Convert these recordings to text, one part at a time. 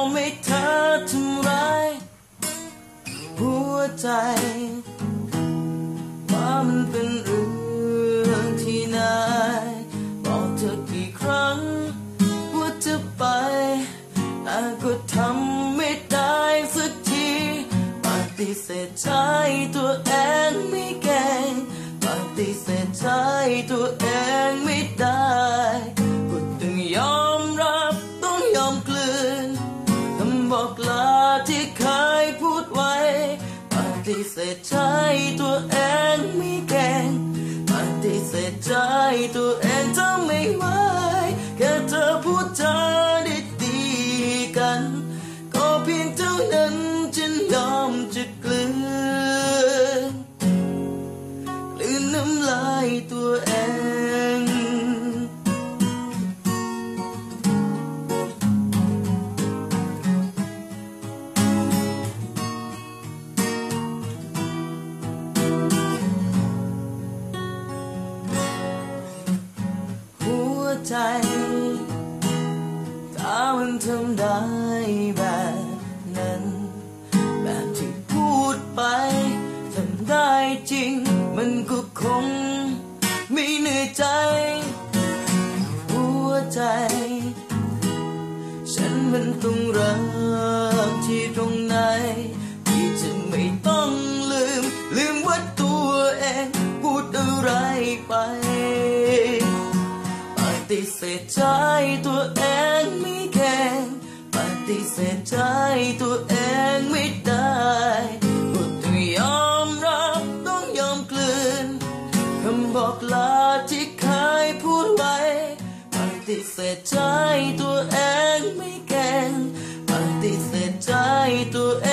อมไม่เธอทำร้ายหัวใจ ว่ามันเป็นเรื่องที่นายบอกเธอกี่ครั้ง ว่าจะไปแต่ก็ทำไม่ได้สักทีปฏิเสธใจตัวเองไม่เก่งปฏิเสธใจตัวเองไม่ได้ ลาที่เคยพูดไว้ปฏิเสธใจตัวเองไม่เก่งปฏิเสธใจตัวเองจะไม่ไหวแค่เธอพูดใจ ใจ ถ้ามันทำได้แบบนั้น แบบที่พูดไป ทำได้จริง มันก็คง เสธใจตัวเองไม่แข็งปฏิเสธใจตัวเองไม่ได้ก็ต้องยอมรับต้องยอมกลืนคำบอกลาที่เคยพูดไว้ปฏิเสธใจตัวเองไม่แข็งปฏิเสธใจตัวเอง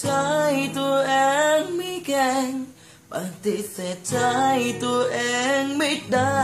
ใจตัวเองไม่แก่งปฏิเสธใจตัวเองไม่ได้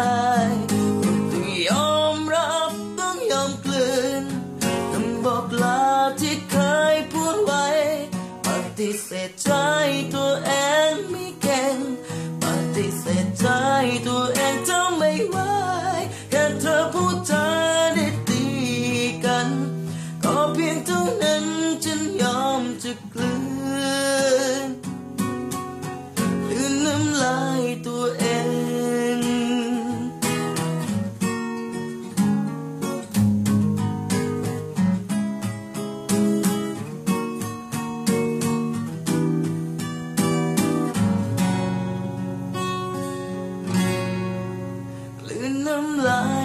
life.